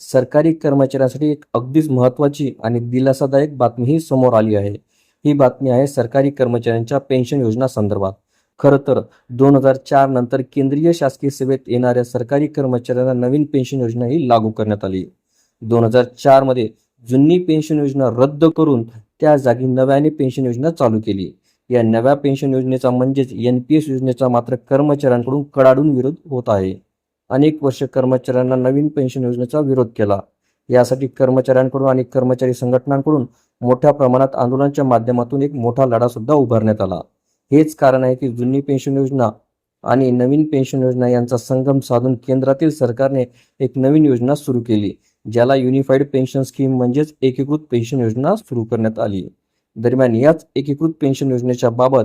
सरकारी कर्मचाऱ्यांसाठी एक अगदीच महत्त्वाची आणि दिलासादायक बातमीही समोर आली आहे. ही बातमी आहे सरकारी कर्मचाऱ्यांच्या पेन्शन योजना संदर्भात. खरं तर दोन हजार चार नंतर केंद्रीय शासकीय सेवेत येणाऱ्या सरकारी कर्मचाऱ्यांना नवीन पेन्शन योजना ही लागू करण्यात आली. दोन हजार चारमध्ये जुनी पेन्शन योजना रद्द करून त्या जागी नव्याने पेन्शन योजना चालू केली. या नव्या पेन्शन योजनेचा म्हणजेच एन पी एस योजनेचा मात्र कर्मचाऱ्यांकडून कडाडून विरोध होत आहे. अनेक वर्ष कर्मचाऱ्यांना नवीन पेन्शन योजनेचा विरोध केला. यासाठी कर्मचाऱ्यांकडून आणि कर्मचारी संघटनांकडून मोठ्या प्रमाणात आंदोलनाच्या माध्यमातून एक मोठा लढा सुद्धा उभारण्यात आला. हेच कारण आहे की जुनी पेन्शन योजना आणि नवीन पेन्शन योजना यांचा संगम साधून केंद्रातील सरकारने एक नवीन योजना सुरू केली ज्याला युनिफाईड पेन्शन स्कीम म्हणजेच एकीकृत पेन्शन योजना सुरू करण्यात आली. दरम्यान याच एकीकृत पेन्शन योजनेच्या बाबत